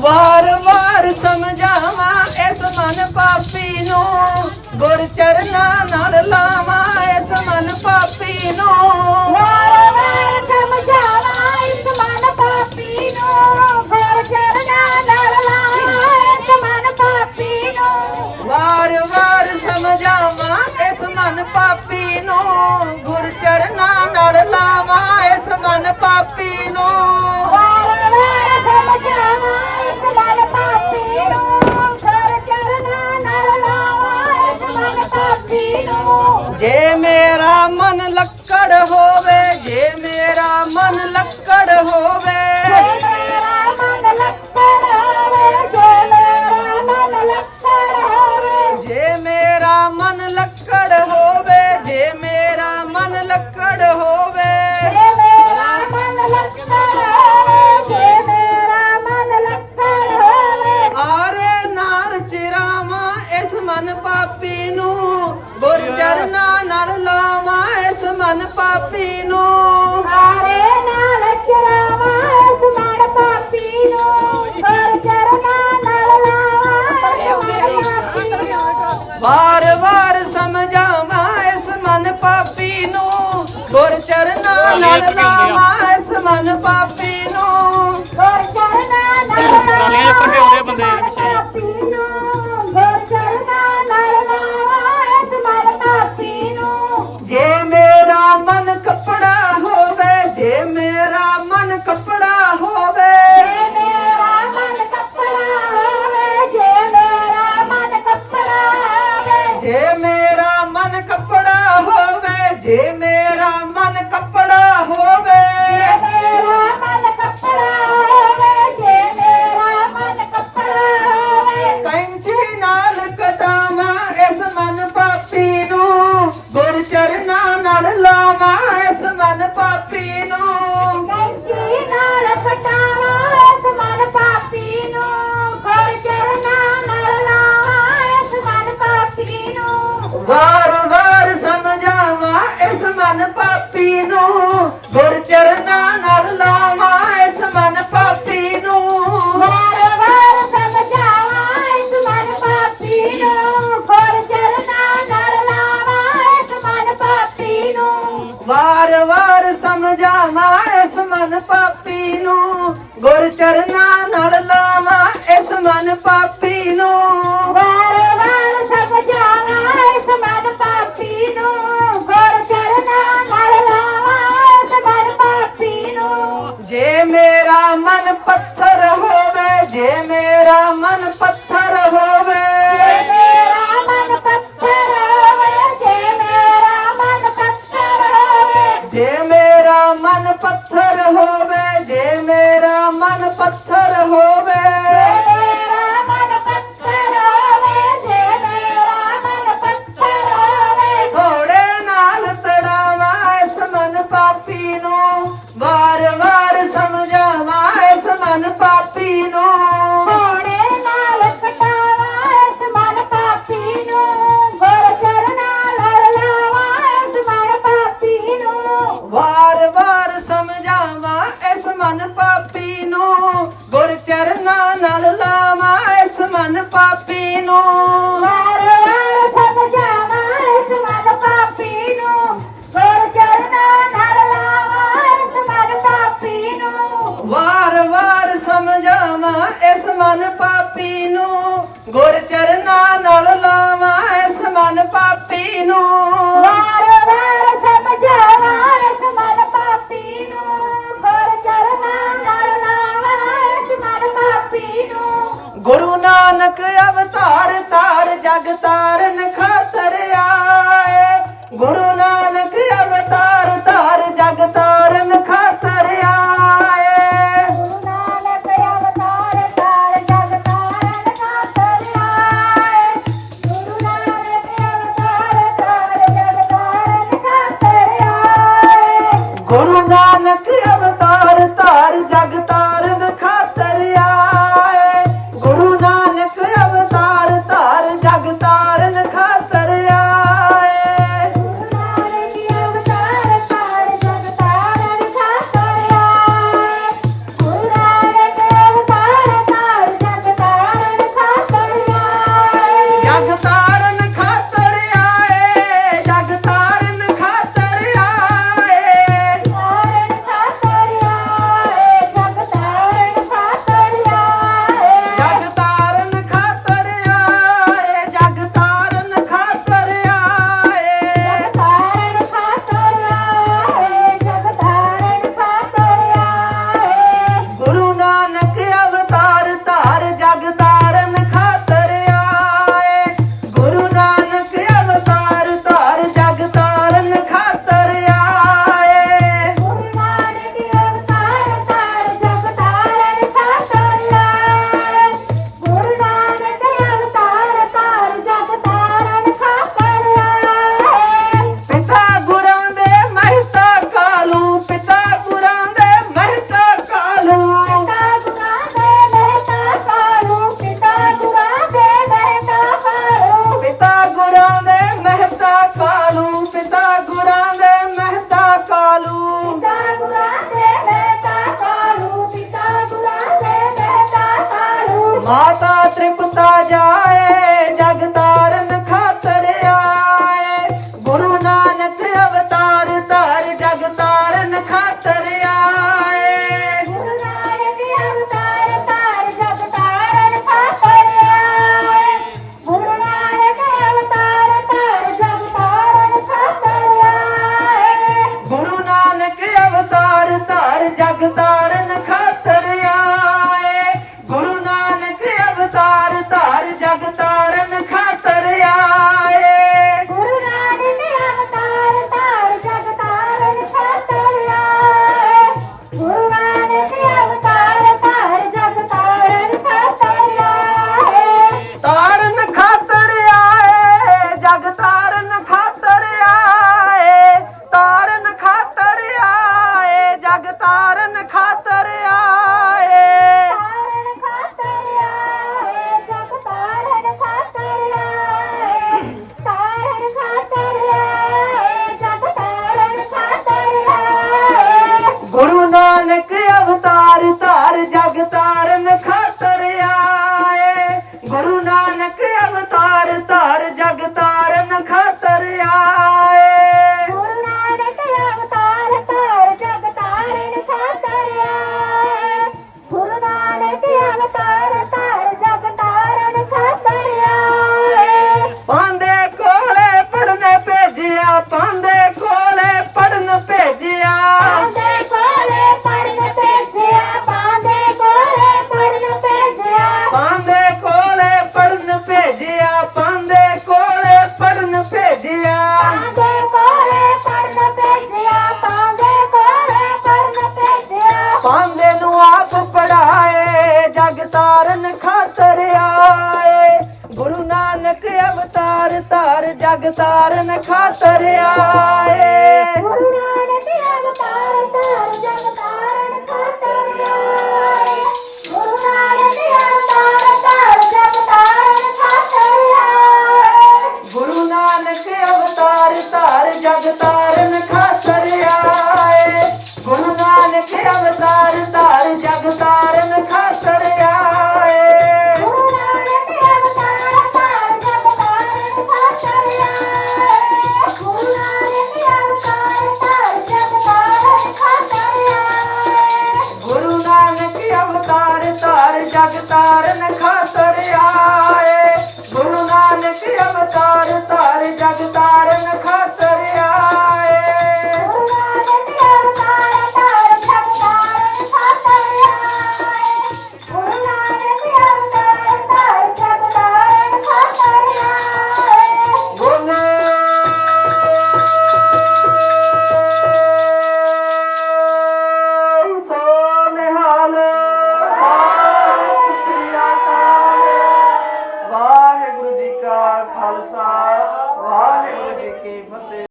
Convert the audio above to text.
ਵਾਰ ਵਾਰ ਸਮਝਾਵਾਂ ਇਸ ਮਨ ਪਾਪੀ ਨੂੰ ਗੁਰ ਚਰਨਾਂ ਨਾਲ ਲਾਵਾਂ ਇਸ ਮਨ ਪਾਪੀ ਨੂੰ। ਵਾਰ ਵਾਰ ਸਮਝਾਵਾਂ ਇਸ ਮਨ ਪਾਪੀ ਨੂੰ ਗੁਰ ਚਰਨਾਂ ਨਾਲ ਲਾਵਾਂ ਇਸ ਮਨ ਪਾਪੀ ਨੂੰ। ਵਾਰ ਵਾਰ ਸਮਝਾਵਾਂ ਇਸ ਮਨ ਪਾਪੀ ਨੂੰ ਗੁਰ ਚਰਨਾਂ ਨਾਲ ਲਾਵਾਂ ਇਸ ਮਨ ਪਾਪੀ ਨੂੰ। ਜੇ ਮੇਰਾ ਮਨ ਲੱਕੜ ਹੋਵੇ ਜੇ ਮੇਰਾ ਮਨ ਲੱਕੜ ਹੋਵੇ ਨਾਲ ਮੇਰਾ ਮਨ ਕੱਪੜਾ ਹੋਵੇ ਜੇ ਮੇਰਾ ਮਨ ਕੱਪੜਾ ਹੋਵੇ। ਜੇ ਮੇਰਾ ਮਨ ਕੱਪੜਾ ਹੋਵੇ ਜੇ ਮੇਰਾ ਮਨ ਪਾਪੀ ਨੂੰ ਗੁਰ ਚਰਨਾਂ ਨਾਲ ਲਾਵਾ ਇਸ ਮਨ ਪਾਪੀ ਨੂੰ। ਵਾਰ ਵਾਰ ਸਭ ਜਾਵਾ ਇਸ ਮਨ ਪਾਪੀ ਨੂੰ ਗੁਰ ਚਰਨਾਂ ਨਾਲ ਲਾਵਾ ਇਸ ਮਨ ਪਾਪੀ ਨੂੰ। ਜੇ ਮੇਰਾ ਮਨ ਪੱਥਰ ਹੋਵੇ ਜੇ ਮੇਰਾ papino. ਗੁਰੂ ਨਾਨਕ ਅਵਤਾਰ ਤਾਰ ਜਗ ਤਾਰਨ ਸਾਰਨ ਖਾਤਰ ਆਏ।